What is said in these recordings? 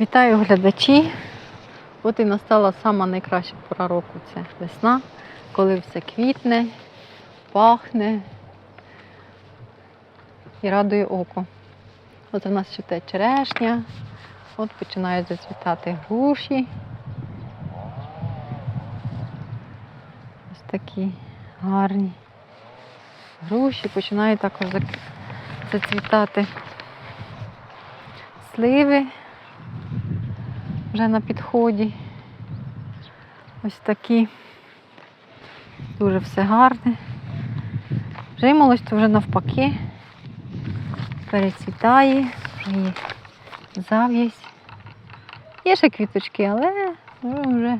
Вітаю глядачі. От і настала сама найкраща пора року це весна, коли все квітне, пахне і радує око. От у нас ще черешня, от починають зацвітати груші. Ось такі гарні груші, починають також зацвітати сливи вже на підході. Ось такі. Дуже все гарне. Жимолость то вже навпаки. Перецвітає, вже є зав'язь. Є ще квіточки, але вже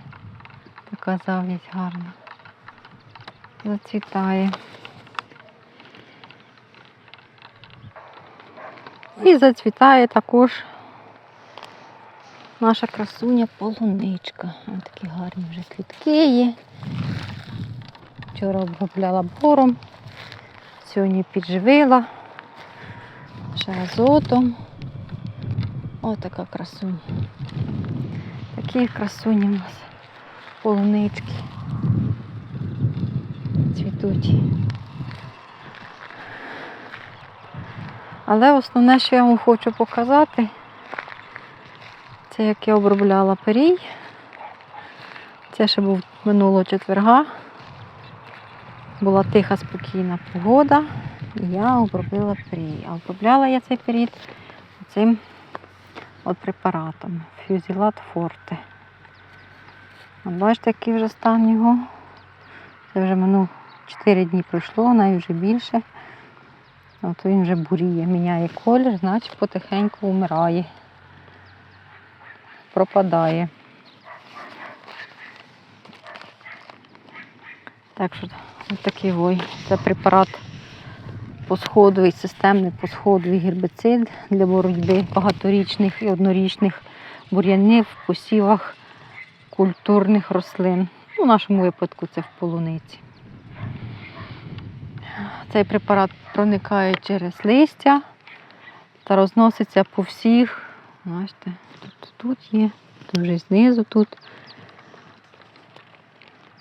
така зав'язь гарна. Зацвітає. І зацвітає також наша красуня полуничка. Ось такі гарні вже квітки є. Вчора обробляла бором, сьогодні підживила ще азотом. Ось така красуня. Такі красуні у нас полунички. Цвітуть. Але основне, що я вам хочу показати, це як я обробляла перій. Це ще був минулого четверга. Була тиха, спокійна погода. І я обробила перій. А обробляла я цей період цим от препаратом Фюзілат Форте. Бачите, який вже стан його. Це вже минув 4 дні пройшло, навіть вже більше. От він вже буріє, міняє колір, значить потихеньку вмирає, пропадає. Так що ось такий ой. Це препарат посходовий, системний посходовий гербіцид для боротьби багаторічних і однорічних бур'янів в посівах культурних рослин. Ну, в нашому випадку це в полуниці. Цей препарат проникає через листя та розноситься по всіх. Бачите, тут, тут є, тут вже знизу тут.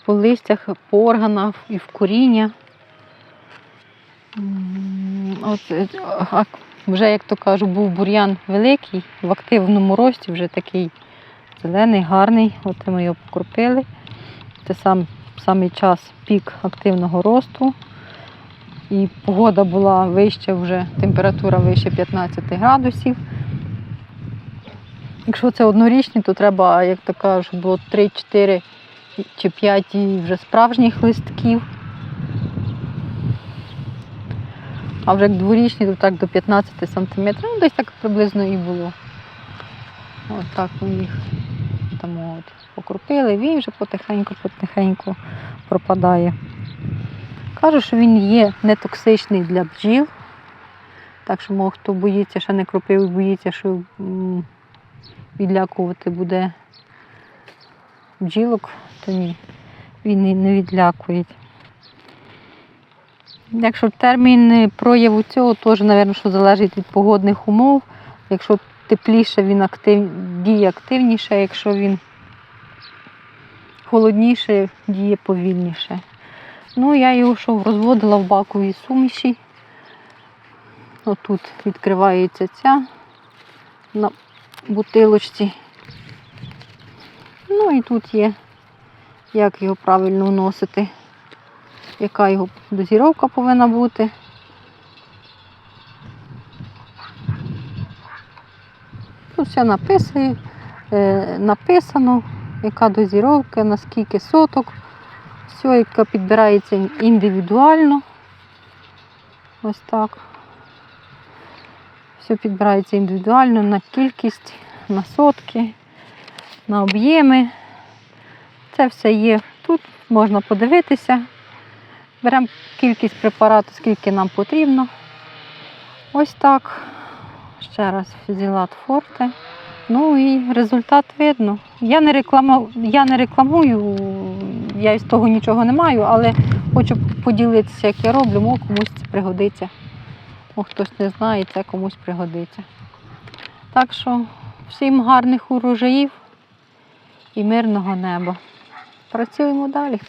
По листях, по органах і в коріння. От, е, вже, як то кажу, був бур'ян великий, в активному рості, вже такий зелений, гарний. От ми його покропили. Це сам, самий час пік активного росту і погода була вища вже, температура вище 15 градусів. Якщо це однорічні, то треба, як то кажуть, було 3-4 чи 5 вже справжніх листків. А вже як дворічні, то так до 15 сантиметрів. Ну, десь так приблизно і було. От так ми їх там от покрупили, він вже потихеньку-потихеньку пропадає. Кажу, що він є нетоксичний для бджіл. Так що, мов, хто боїться, ще не кропив, боїться, що відлякувати буде бджілок, то ні, він не відлякує. Якщо термін прояву цього, теж, мабуть, що залежить від погодних умов. Якщо тепліше, він актив... діє активніше, якщо він холодніше, діє повільніше. Ну, я його що розводила в баковій суміші. Отут відкривається ця бутилочці. Ну і тут є, як його правильно вносити, яка його дозіровка повинна бути. Тут все написано, е, написано, яка дозіровка, наскільки соток. Все, яка підбирається індивідуально. Ось так. Все підбирається індивідуально на кількість, на сотки, на об'єми. Це все є тут, можна подивитися. Беремо кількість препарату, скільки нам потрібно. Ось так. Ще раз фізілат форте. Ну і результат видно. Я не, рекламу, я не рекламую, я із того нічого не маю, але хочу поділитися, як я роблю, може комусь це пригодиться бо хтось не знає, це комусь пригодиться. Так що всім гарних урожаїв і мирного неба. Працюємо далі.